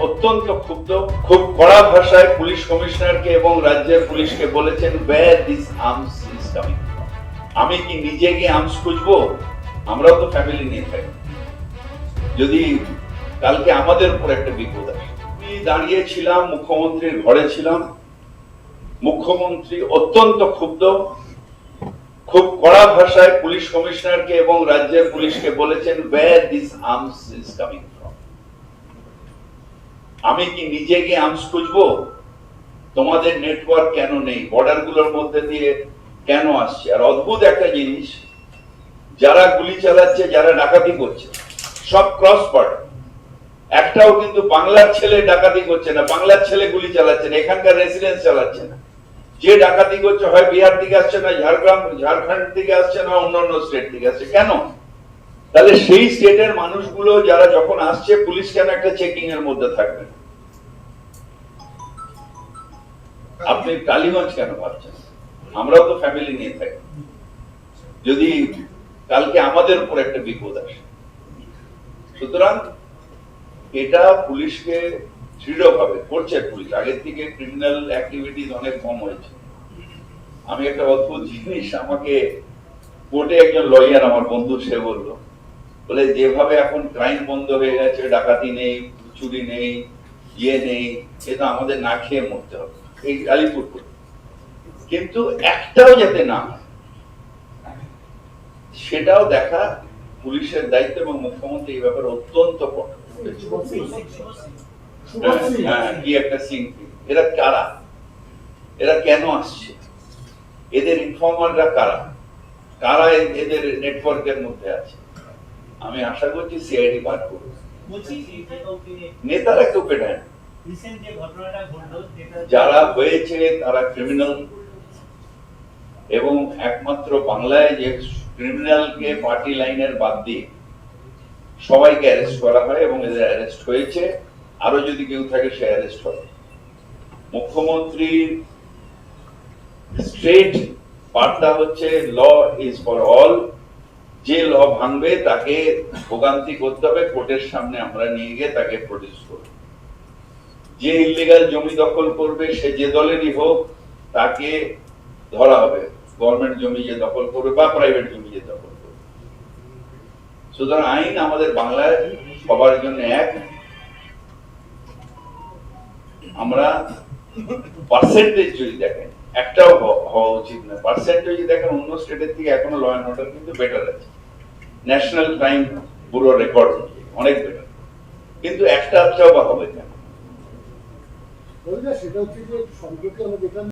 অত্যন্ত ক্ষুব্ধ। খুব কড়া ভাষায় পুলিশ কমিশনারকে এবং রাজ্যের পুলিশকে বলেছেন where this arms is coming আমি কি নিজে গিয়ে আর্মস খুঁজবো? আমরাও তো ফ্যামিলি নিয়ে থাকি। যদি কালকে আমাদের উপর একটা বিপদ আসে। আমি দাঁড়িয়েছিলাম মুখ্যমন্ত্রীর ঘরে ছিলাম। মুখ্যমন্ত্রী অত্যন্ত ক্ষুব্ধ। খুব কড়া ভাষায় পুলিশ কমিশনারকে এবং রাজ্যের পুলিশকে বলেছেন where this arms is coming আমি কি নিজে গিয়ে আর্মস খুঁজবো? তোমাদের নেটওয়ার্ক কেন নেই? বর্ডারগুলোর মধ্যে দিয়ে কেন আসছে? আর অদ্ভুত একটা জিনিস, যারা গুলি চালাচ্ছে, যারা ডাকাতি করছে, সব ক্রস বর্ডার একটাও কিন্তু বাংলার ছেলে ডাকাতি করছে না, বাংলার ছেলে গুলি চালাচ্ছে না, এখানকার রেসিডেন্স চালাচ্ছে না। যে ডাকাতি করছে, হয় বিহার থেকে আসছে না, ঝাড়গ্রাম, ঝাড়খণ্ড থেকে আসছে না অন্যান্য স্টেট থেকে আসছে। কেন? তাহলে সেই স্টেটের মানুষগুলো যারা যখন আসছে, পুলিশ কেন একটা চেকিং এর মধ্যে থাকবে না? আপনি কালীগঞ্জ কেন ভাবছেন? আমরাও তো ফ্যামিলি নিয়ে থাকি। যদি কালকে আমাদের উপর একটা বিপদ আসে, সুতরাং এটা পুলিশকে দৃঢ়ভাবে করছে পুলিশ। আগের থেকে ক্রিমিনাল অ্যাক্টিভিটিস অনেক কম হয়েছে। আমি একটা অদ্ভুত জিনিস আমাকে কোর্টে একজন লয়ার আমার বন্ধু, সে বলল, বলে, যেভাবে এখন ক্রাইম বন্ধ হয়ে গেছে, ডাকাতি নেই, চুরি নেই ইয়ে নেই এটা আমাদের না খেয়ে মরতে হবে। এই আলিপুর কিন্তু একটাও যাতে না সেটাও দেখা পুলিশের দায়িত্ব এবং মুখ্যমন্ত্রী এই ব্যাপারে অত্যন্ত হ্যাঁ, কি একটা সিং এরা কারা? এরা কেন আসছে? এদের ইনফর্মাররা কারা? কারা এদের নেটওয়ার্কের মধ্যে আছে? আমি আশা করছি সিআইডি বার করবে। নেতারা কেউ পেটায় না। যারা হয়েছে তারা ক্রিমিনাল এবং একমাত্র বাংলায় যে ক্রিমিনালকে পার্টি লাইনের বাদ দিয়ে সবাইকে অ্যারেস্ট করা হয় এবং এদের অ্যারেস্ট হয়েছে। আরও যদি কেউ থাকে, সে অ্যারেস্ট হবে। মুখ্যমন্ত্রীর স্ট্রেট বার্তা হচ্ছে ল ইজ ফর অল যে ল ভাঙবে, তাকে ভোগান্তি করতে হবে। কোর্টের সামনে আমরা নিয়ে গিয়ে তাকে প্রডিউস করব। যে ইলিগাল জমি দখল করবে, সে যে দলেরই হোক, তাকে ধরা হবে। গভর্নমেন্ট জমি যে দখল করবে বা প্রাইভেট জমি যে দখল করবে। সুতরাং আইন আমাদের বাংলায় সবার জন্য এক। আমরা পার্সেন্টেজ যদি দেখেন, একটাও হওয়া উচিত না পার্সেন্টেজ যদি দেখেন, অন্য স্টেটের থেকে এখনও ল অ্যান্ড অর্ডার কিন্তু বেটার আছে। ন্যাশনাল ক্রাইম ব্যুরো রেকর্ড অনেক বেটার কিন্তু একটা আধটাও বা হবে রবিদা সেটা হচ্ছে যে সম্প্রতি আমরা দেখলাম